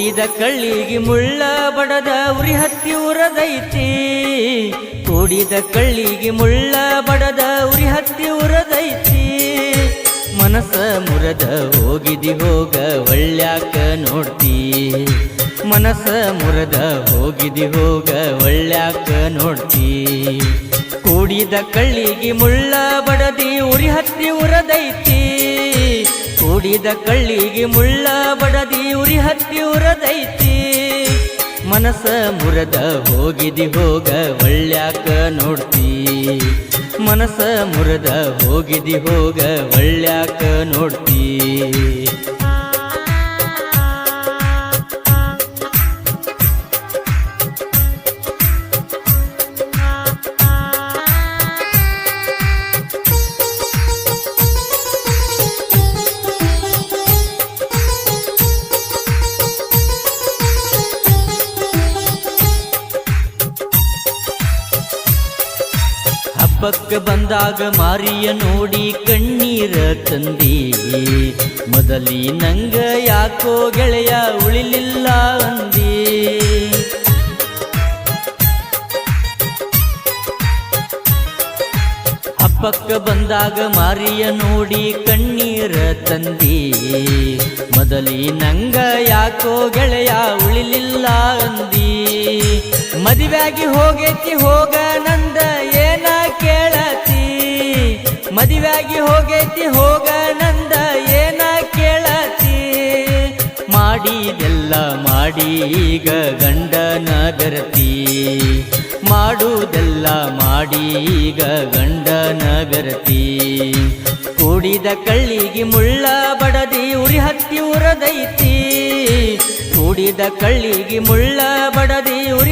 ಕೂಡಿದ ಕಳ್ಳಿಗೆ ಮುಳ್ಳ ಬಡದ ಉರಿ ಹತ್ತಿ ಉರದೈತಿ. ಕೂಡಿದ ಕಳ್ಳಿಗೆ ಮುಳ್ಳ ಬಡದ ಉರಿ ಹತ್ತಿ ಉರದೈತಿ. ಮನಸ ಮುರದ ಹೋಗಿದಿ ಹೋಗ ಒಳ್ಳ್ಯಾಕ ನೋಡ್ತಿ. ಮನಸ ಮುರದ ಹೋಗಿದಿ ಹೋಗ ಒಳ್ಳ್ಯಾಕ ನೋಡ್ತಿ. ಕೂಡಿದ ಕಳ್ಳಿಗೆ ಮುಳ್ಳ ಬಡದಿ ಉರಿ ಹತ್ತಿ ಉರದೈತಿ. ಕೂಡಿದ ಕಳ್ಳಿಗೆ ಮುಳ್ಳ ಬಡದಿ ಉರಿ ಹತ್ತಿ ಉರದೈತಿ. ಮನಸ ಮುರದ ಹೋಗಿದಿ ಹೋಗ ಒಳ್ಳ್ಯಾಕ ನೋಡ್ತಿ. ಮನಸ ಮುರದ ಹೋಗಿದಿ ಹೋಗ ಒಳ್ಳ್ಯಾಕ ನೋಡ್ತಿ. ಹಬ್ಬಕ್ಕೆ ಬಂದಾಗ ಮಾರಿಯ ನೋಡಿ ಕಣ್ಣೀರ ತಂದಿ. ಮೊದಲಿ ನಂಗ ಯಾಕೋ ಗೆಳೆಯ ಉಳಿಲಿಲ್ಲ ಅಂದಿ. ಅಪ್ಪಕ್ಕ ಬಂದಾಗ ಮಾರಿಯ ನೋಡಿ ಕಣ್ಣೀರ ತಂದಿ. ಮೊದಲಿ ನಂಗ ಯಾಕೋ ಗೆಳೆಯ ಉಳಿಲಿಲ್ಲ ಅಂದಿ. ಮದುವೆಯಾಗಿ ಹೋಗೈತಿ ಹೋಗ ನಂದ ಕೇಳತಿ? ಮದುವೆಯಾಗಿ ಹೋಗೈತಿ, ಹೋಗ ನಂದ ಏನ ಕೇಳತಿ? ಮಾಡಿದೆಲ್ಲ ಮಾಡಿ ಈಗ ಗಂಡನ ಬೆರತಿ. ಮಾಡುವುದೆಲ್ಲ ಮಾಡಿ ಈಗ ಗಂಡನ ಬೆರತಿ. ಕೂಡಿದ ಕಳ್ಳಿಗೆ ಮುಳ್ಳ ಬಡದಿ ಉರಿ ಹತ್ತಿ ಉರದೈತಿ. ಕೂಡಿದ ಕಳ್ಳಿಗೆ ಮುಳ್ಳ ಬಡದಿ ಉರಿ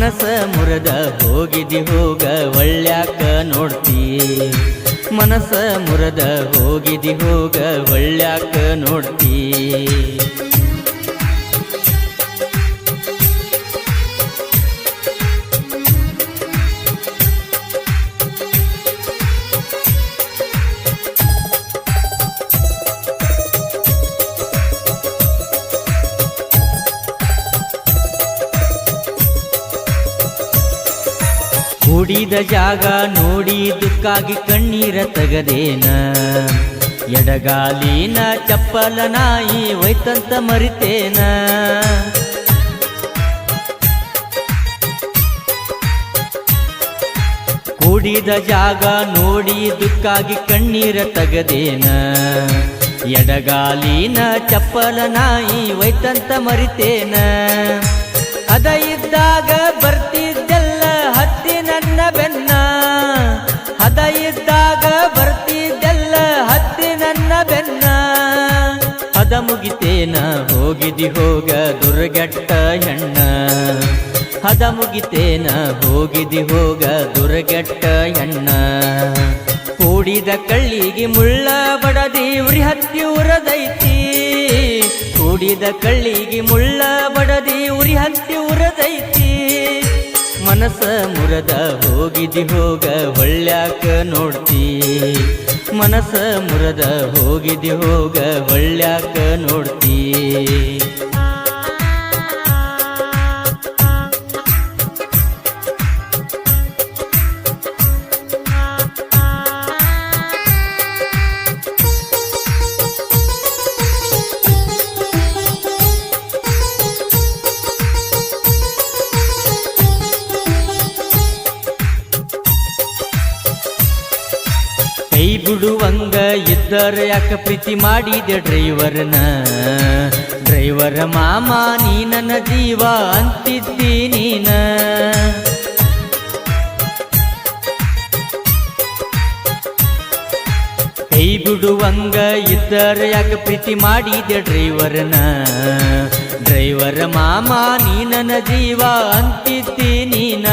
ಮನಸ್ಸ ಮುರದ ಹೋಗಿದಿ ಹೋಗ ಒಳ್ಳ್ಯಾಕ ನೋಡ್ತಿ. ಮನಸ ಮುರದ ಹೋಗಿದಿ ಹೋಗ ಒಳ್ಳ್ಯಾಕ ನೋಡ್ತಿ. ಕೂಡಿದ ಜಾಗ ನೋಡಿ ದುಕ್ಕಾಗಿ ಕಣ್ಣೀರ ತಗದೇನ. ಎಡಗಾಲಿನ ಚಪ್ಪಲ ನಾಯಿ ಒಯ್ತಂತ ಮರಿತೇನ. ಕೂಡಿದ ಜಾಗ ನೋಡಿ ದುಕ್ಕಾಗಿ ಕಣ್ಣೀರ ತಗದೇನ. ಎಡಗಾಲಿನ ಚಪ್ಪಲ ನಾಯಿ ಒಯ್ತಂತ ಮರಿತೇನ. ಅದ ಇದ್ದಾಗ ಬರ್ತಿದ್ದೆಲ್ಲ ಹೋಗಿದಿ ಹೋಗ ದುರ್ಗಟ್ಟ ಹೆಣ್ಣ. ಹದ ಮುಗಿತೇನ ಹೋಗಿದಿ ಹೋಗ ದುರ್ಗಟ್ಟ ಹೆಣ್ಣ. ಕೂಡಿದ ಕಳ್ಳಿಗೆ ಮುಳ್ಳ ಬಡದಿ ಉರಿ ಹತ್ತಿ ಉರದೈತಿ. ಕೂಡಿದ ಕಳ್ಳಿಗೆ ಮುಳ್ಳ ಬಡದಿ ಉರಿ ಹತ್ತಿ ಉರದೈತಿ. ಮನಸ್ಸ ಮುರದ ಹೋಗಿದಿ ಹೋಗ ಒಳ್ಳ್ಯಾಕ ನೋಡ್ತಿ. ಮನಸ ಮುರದ ಹೋಗಿದಿ ಹೋಗ ಒಳ್ಳ್ಯಾಕ ನೋಡ್ತಿ. ಇದ್ದರ ಯಾಕೆ ಪ್ರೀತಿ ಮಾಡಿದೆ ಡ್ರೈವರ್ನ? ಡ್ರೈವರ್ ಮಾಮ, ನೀ ನನ್ನ ಜೀವ ಅಂತಿದ್ದಿ ನೀನ? ಕೈ ಬಿಡುವಂಗ ಇದ್ದರೆ ಯಾಕೆ ಪ್ರೀತಿ ಮಾಡಿದೆ ಡ್ರೈವರ್ನ? ಡ್ರೈವರ್ ಮಾಮ, ನೀ ನನ್ನ ಜೀವ ಅಂತಿದ್ದಿ ನೀನ?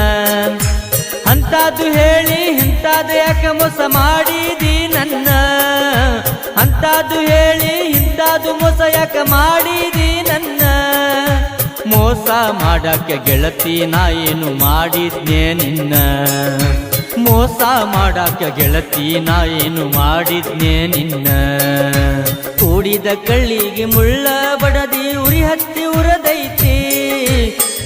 ಅಂತಾದು ಹೇಳಿ ಇಂತಾದ ಯಾಕೆ ಮೋಸ ಮಾಡಿದಿ ನನ್ನ? ಅಂತಾದು ಹೇಳಿ, ಇಂತಾದು ಮೋಸ ಯಾಕೆ ಮಾಡಿದಿ ನನ್ನ? ಮೋಸ ಮಾಡಕ್ಕೆ ಗೆಳತಿ ನಾ ಏನು ಮಾಡಿದ್ನೆ ನಿನ್ನ? ಮೋಸ ಮಾಡಕ್ಕೆ ಗೆಳತಿ ನಾ ಏನು ಮಾಡಿದ್ನೆ ನಿನ್ನ? ಕೂಡಿದ ಕಳ್ಳಿಗೆ ಮುಳ್ಳ ಬಡದಿ ಉರಿ ಹತ್ತಿ ಉರದೈತಿ.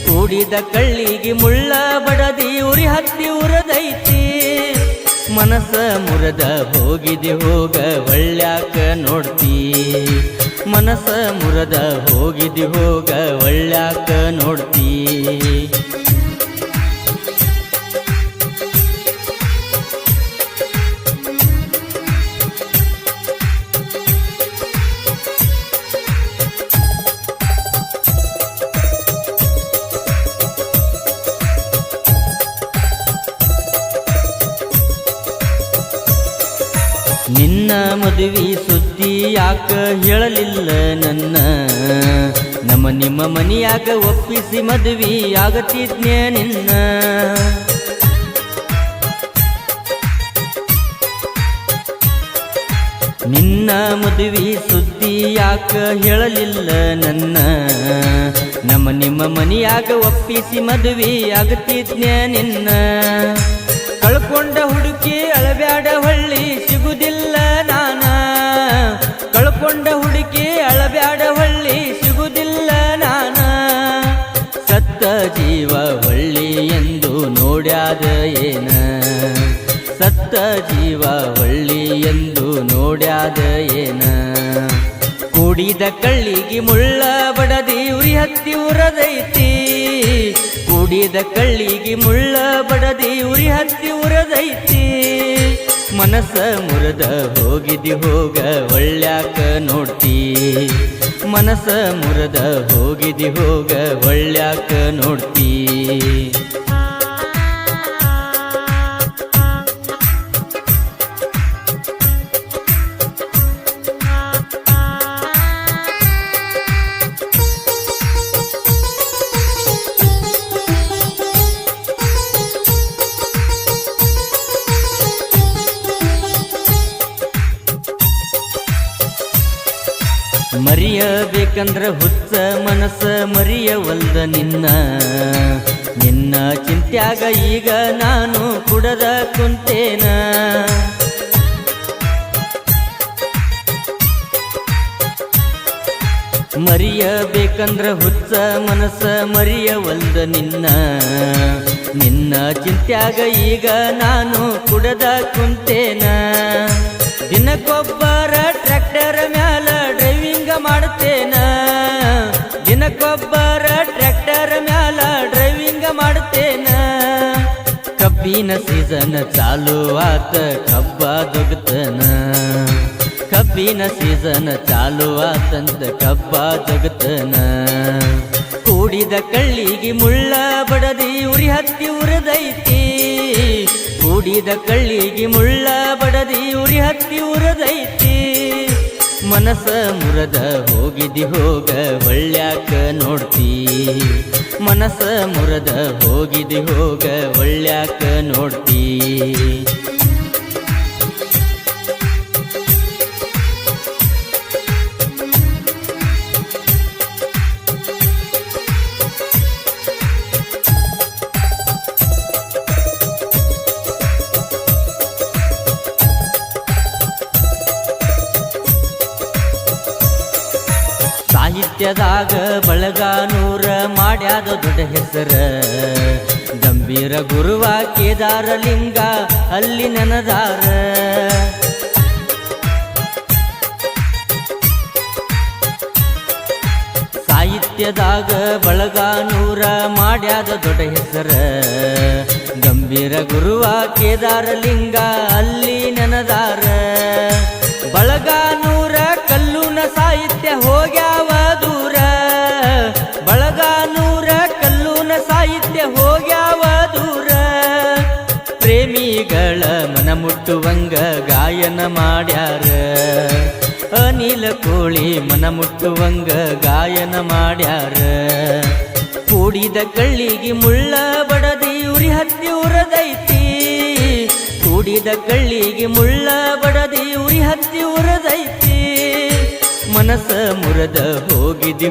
ಕೂಡಿದ ಕಳ್ಳಿಗೆ ಮುಳ್ಳ ಬಡದಿ ಉರಿ ಹತ್ತಿ ಉರದೈತಿ. ಮನಸ್ಸ ಮುರದ ಹೋಗಿದೆ ಹೋಗ ಒಳ್ಳ್ಯಾಕ ನೋಡ್ತೀ. ಮನಸ ಮುರದ ಹೋಗಿದೆ ಹೋಗ ಒಳ್ಳ್ಯಾಕ ನೋಡ್ತಿ. ನಿನ್ನ ಮದುವೆ ಸುದ್ದಿ ಯಾಕ ಹೇಳಲಿಲ್ಲ ನನ್ನ? ನಮ್ಮ ನಿಮ್ಮ ಮನೆಯಾಗ ಒಪ್ಪಿಸಿ ಮದುವೆ ಆಗತಿದ್ನೆ ನಿನ್ನ. ನಿನ್ನ ಮದುವೆ ಸುದ್ದಿ ಯಾಕ ಹೇಳಲಿಲ್ಲ ನನ್ನ? ನಮ್ಮ ನಿಮ್ಮ ಮನೆಯಾಗ ಒಪ್ಪಿಸಿ ಮದುವೆ ಆಗತಿದ್ನೆ ನಿನ್ನ. ಕಳ್ಕೊಂಡ ಹುಡುಕಿ ಅಳಬ್ಯಾಡ ಹೊಳ್ಳಿ ಹುಡುಕಿ ಅಳಬ್ಯಾಡ ಹೊಳ್ಳಿ ಸಿಗುದಿಲ್ಲ ನಾನ. ಸತ್ತ ಜೀವ ಹೊಳ್ಳಿ ಎಂದು ನೋಡ್ಯಾದ ಏನ. ಸತ್ತ ಜೀವ ಹೊಳ್ಳಿ ಎಂದು ನೋಡ್ಯಾದ ಏನ. ಕೂಡಿದ ಕಳ್ಳಿಗೆ ಮುಳ್ಳ ಬಡದಿ ಉರಿ ಹತ್ತಿ ಉರದೈತಿ. ಕೂಡಿದ ಕಳ್ಳಿಗೆ ಮುಳ್ಳ ಬಡದಿ ಉರಿ ಹತ್ತಿ ಉರದೈತಿ. ಮನಸ್ಸ ಮುರದ ಹೋಗಿದಿ ಹೋಗ ಒಳ್ಳ್ಯಾಕ ನೋಡ್ತಿ. ಮನಸ್ಸ ಮುರದ ಹೋಗಿದಿ ಹೋಗ ಒಳ್ಳ್ಯಾಕ ನೋಡ್ತಿ. ಮರಿಯಬೇಕಂದ್ರ ಹುಚ್ಚ ಮನಸ್ಸ ಮರಿಯವಲ್ದ ನಿನ್ನ. ನಿನ್ನ ಚಿಂತ್ಯಾಗ ಈಗ ನಾನು ಕುಡದ ಕುಂತೇನ. ಮರಿಯಬೇಕಂದ್ರ ಹುಚ್ಚ ಮನಸ್ಸ ಮರಿಯವಲ್ದ ನಿನ್ನ. ನಿನ್ನ ಚಿಂತ್ಯಾಗ ಈಗ ನಾನು ಕುಡದ ಕುಂತೇನ. ದಿನಕ್ಕೊಬ್ಬರ ಟ್ರ್ಯಾಕ್ಟರ್ ಮ್ಯಾಲ ಮಾಡ್ತೇನ ದಿನಕ್ಕೊಬ್ಬರ ಟ್ರ್ಯಾಕ್ಟರ್ ಮ್ಯಾಲ ಡ್ರೈವಿಂಗ್ ಮಾಡ್ತೇನ? ಕಬ್ಬಿನ ಸೀಸನ್ ಚಾಲು ಆತ, ಕಬ್ಬ ದೊಗತನ ಕಬ್ಬಿನ ಸೀಸನ್ ಚಾಲು ಆತಂತ, ಕಬ್ಬ ಜಗತನ ಕೂಡಿದ ಕಳ್ಳಿಗೆ ಮುಳ್ಳ ಬಡದಿ ಉರಿ ಹತ್ತಿ ಉರದೈತಿ. ಕೂಡಿದ ಕಳ್ಳಿಗೆ ಮುಳ್ಳ ಬಡದಿ ಉರಿ ಹತ್ತಿ ಉರದೈತಿ. ಮನಸ್ಸ ಮುರದ ಹೋಗಿದಿ ಹೋಗ ಒಳ್ಳ್ಯಾಕ ನೋಡ್ತಿ. ಮನಸ ಮುರದ ಹೋಗಿದಿ ಹೋಗ ಒಳ್ಳ್ಯಾಕ ನೋಡ್ತಿ. ಸಾಹಿತ್ಯದಾಗ ಬಳಗಾನೂರ ಮಾಡ್ಯಾದ ದೊಡ್ಡ ಹೆಸರ. ಗಂಭೀರ ಗುರುವ ಕೇದಾರ ಲಿಂಗ ಅಲ್ಲಿ ನೆನದಾರ. ಸಾಹಿತ್ಯದಾಗ ಬಳಗಾನೂರ ಮಾಡ್ಯಾದ ದೊಡ್ಡ ಹೆಸರ. ಗಂಭೀರ ಗುರುವ ಕೇದಾರ ಲಿಂಗ ಅಲ್ಲಿ ನನದಾರ. ಗಾಯನ ಮಾಡ್ಯಾರ. ಅನಿಲ ಕೋಳಿ ಮನ ಮುಟ್ಟುವಂಗ ಗಾಯನ ಮಾಡ್ಯಾರ. ಕೂಡಿದ ಕಳ್ಳಿಗೆ ಮುಳ್ಳ ಬಡದಿ ಉರಿ ಹತ್ತಿ ಉರದೈತಿ. ಕೂಡಿದ ಕಳ್ಳಿಗೆ ಮುಳ್ಳ ಬಡದಿ ಉರಿ ಹತ್ತಿ ಉರದೈತಿ. ಮನಸ ಮುರದ ಹೋಗಿದಿ